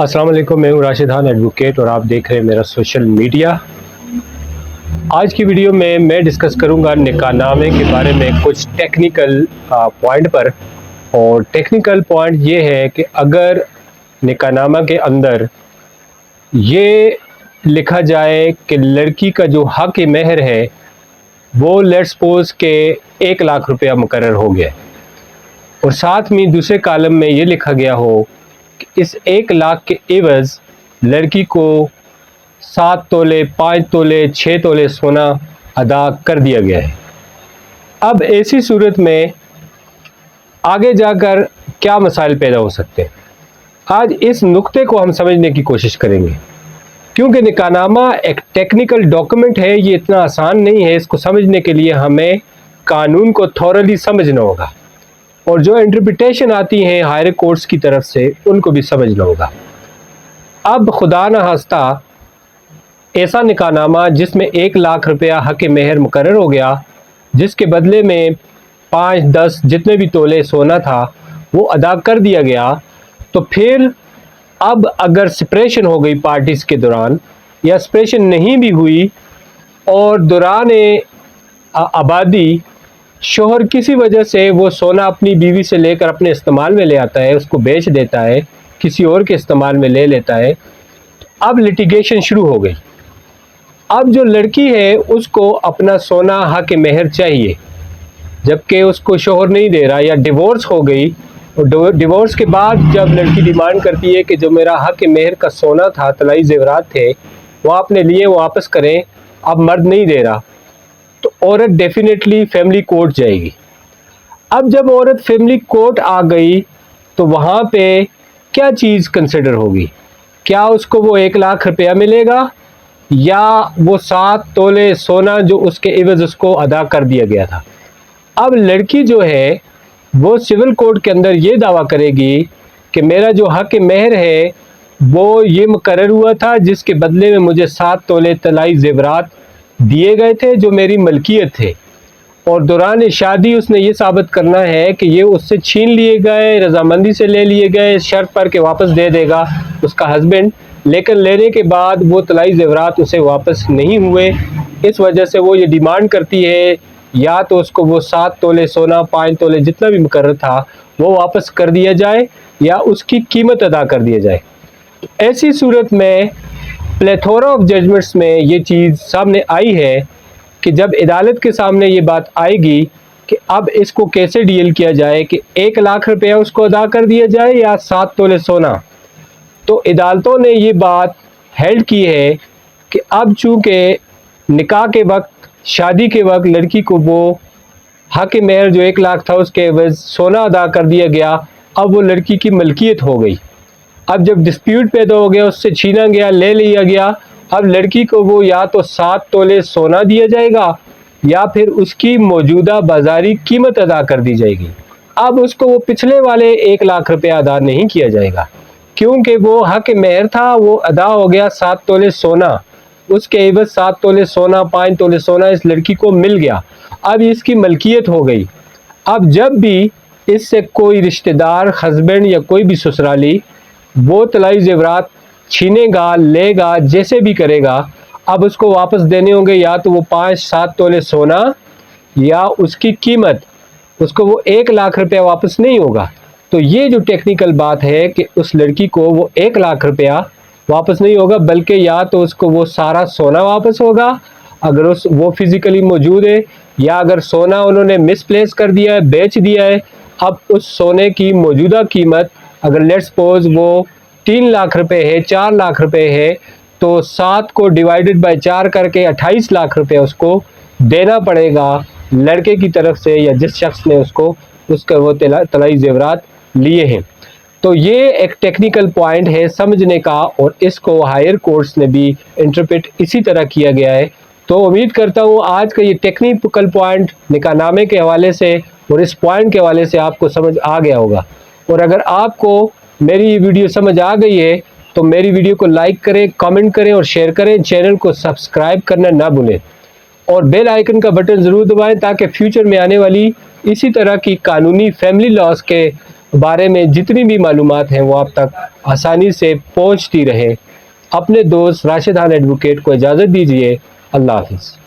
السلام علیکم، میں ہوں راشد خان ایڈوکیٹ اور آپ دیکھ رہے ہیں میرا سوشل میڈیا آج کی ویڈیو میں میں ڈسکس کروں گا نکاح نامے کے بارے میں کچھ ٹیکنیکل پوائنٹ پر۔ اور ٹیکنیکل پوائنٹ یہ ہے کہ اگر نکاح نامہ کے اندر یہ لکھا جائے کہ لڑکی کا جو حق مہر ہے، وہ لیٹ سپوز کہ ایک لاکھ روپیہ مقرر ہو گیا۔ اور ساتھ میں دوسرے کالم میں یہ لکھا گیا ہو اس ایک لاکھ کے عوض لڑکی کو سات تولے، پانچ تولے، چھ تولے سونا ادا کر دیا گیا ہے۔ اب ایسی صورت میں آگے جا کر کیا مسائل پیدا ہو سکتے ہیں؟ آج اس نقطے کو ہم سمجھنے کی کوشش کریں گے۔ کیونکہ نکاح نامہ ایک ٹیکنیکل ڈاکومنٹ ہے، یہ اتنا آسان نہیں ہے۔ اس کو سمجھنے کے لیے ہمیں قانون کو تھورلی سمجھنا ہوگا۔ اور جو انٹرپریٹیشن آتی ہیں ہائر کورٹس کی طرف سے، ان کو بھی سمجھنا ہوگا اب خدا نہ ہنستا ایسا نکاح نامہ جس میں ایک لاکھ روپیہ حق مہر مقرر ہو گیا، جس کے بدلے میں پانچ، دس جتنے بھی تولے سونا تھا، وہ ادا کر دیا گیا۔ تو پھر اب اگر سپریشن ہو گئی پارٹیز کے دوران، یا سپریشن نہیں بھی ہوئی، اور دوران آبادی شوہر کسی وجہ سے وہ سونا اپنی بیوی سے لے کر اپنے استعمال میں لے آتا ہے، اس کو بیچ دیتا ہے، کسی اور کے استعمال میں لے لیتا ہے۔ اب لٹیگیشن شروع ہو گئی۔ اب جو لڑکی ہے، اس کو اپنا سونا حق مہر چاہیے۔ جبکہ اس کو شوہر نہیں دے رہا، یا ڈیورس ہو گئی۔ اور ڈیورس کے بعد جب لڑکی ڈیمانڈ کرتی ہے کہ جو میرا حق مہر کا سونا تھا، طلائی زیورات تھے، وہ آپ نے لیے واپس کریں، اب مرد نہیں دے رہا۔ تو عورت ڈیفینیٹلی فیملی کورٹ جائے گی۔ اب جب عورت فیملی کورٹ آ گئی تو وہاں پہ کیا چیز کنسیڈر ہوگی؟ کیا اس کو وہ ایک لاکھ روپیہ ملے گا یا وہ سات تولے سونا جو اس کے عوض اس کو ادا کر دیا گیا تھا؟ اب لڑکی جو ہے وہ سول کورٹ کے اندر یہ دعویٰ کرے گی کہ میرا جو حق مہر ہے وہ یہ مقرر ہوا تھا جس کے بدلے میں مجھے سات تولے طلائی زیورات دیے گئے تھے جو میری ملکیت تھے۔ اور دوران شادی اس نے یہ ثابت کرنا ہے کہ یہ اس سے چھین لیے گئے، رضامندی سے لے لیے گئے شرط پر کہ واپس دے دے گا اس کا ہسبینڈ لیکن لینے کے بعد وہ طلائی زیورات اسے واپس نہیں ہوئے۔ اس وجہ سے وہ یہ ڈیمانڈ کرتی ہے، یا تو اس کو وہ سات تولے سونا، پانچ تولے جتنا بھی مقرر تھا، وہ واپس کر دیا جائے، یا اس کی قیمت ادا کر دیا جائے۔ ایسی صورت میں پلیتھورا آف ججمنٹس میں یہ چیز سامنے آئی ہے کہ جب عدالت کے سامنے یہ بات آئے گی کہ اب اس کو کیسے ڈیل کیا جائے کہ ایک لاکھ روپیہ اس کو ادا کر دیا جائے یا سات تولے سونا۔ تو عدالتوں نے یہ بات ہیلڈ کی ہے کہ اب چونکہ نکاح کے وقت، شادی کے وقت لڑکی کو وہ حق مہر جو ایک لاکھ تھا اس کے عوض سونا ادا کر دیا گیا، اب وہ لڑکی کی ملکیت ہو گئی۔ اب جب ڈسپیوٹ پیدا ہو گیا، اس سے چھینا گیا، لے لیا گیا، اب لڑکی کو وہ یا تو سات تولے سونا دیا جائے گا یا پھر اس کی موجودہ بازاری قیمت ادا کر دی جائے گی۔ اب اس کو وہ پچھلے والے ایک لاکھ روپے ادا نہیں کیا جائے گا۔ کیونکہ وہ حق مہر تھا، وہ ادا ہو گیا سات تولے سونا۔ اس کے عوض سات تولے سونا، پانچ تولے سونا اس لڑکی کو مل گیا۔ اب اس کی ملکیت ہو گئی۔ اب جب بھی اس سے کوئی رشتہ دار ہسبینڈ یا کوئی بھی سسرالی وہ طلائی زیورات چھینے گا، لے گا، جیسے بھی کرے گا، اب اس کو واپس دینے ہوں گے یا تو وہ پانچ، سات تولے سونا یا اس کی قیمت، اس کو وہ ایک لاکھ روپیہ واپس نہیں ہوگا۔ تو یہ جو ٹیکنیکل بات ہے کہ اس لڑکی کو وہ ایک لاکھ روپیہ واپس نہیں ہوگا، بلکہ یا تو اس کو وہ سارا سونا واپس ہوگا۔ اگر اس وہ فزیکلی موجود ہے یا اگر سونا انہوں نے مس پلیس کر دیا ہے، بیچ دیا ہے، اب اس سونے کی موجودہ قیمت اگر لیٹ سپوز وہ تین لاکھ روپے ہے، چار لاکھ روپے ہے، تو سات کو ڈیوائیڈڈ بائی چار کر کے اٹھائیس لاکھ روپے اس کو دینا پڑے گا لڑکے کی طرف سے یا جس شخص نے اس کو، اس کا وہ طلائی زیورات لیے ہیں۔ تو یہ ایک ٹیکنیکل پوائنٹ ہے سمجھنے کا اور اس کو ہائر کورٹس نے بھی انٹرپریٹ اسی طرح کیا گیا ہے۔ تو امید کرتا ہوں آج کا یہ ٹیکنیکل پوائنٹ نکاح نامے کے حوالے سے اور اس پوائنٹ کے حوالے سے آپ کو سمجھ آ گیا ہوگا۔ اور اگر آپ کو میری یہ ویڈیو سمجھ آ گئی ہے، تو میری ویڈیو کو لائک کریں، کامنٹ کریں اور شیئر کریں۔ چینل کو سبسکرائب کرنا نہ بھولیں۔ اور بیل آئیکن کا بٹن ضرور دبائیں تاکہ فیوچر میں آنے والی اسی طرح کی قانونی فیملی لاس کے بارے میں جتنی بھی معلومات ہیں، وہ آپ تک آسانی سے پہنچتی رہے اپنے دوست راشد خان ایڈوکیٹ کو اجازت دیجیے اللہ حافظ۔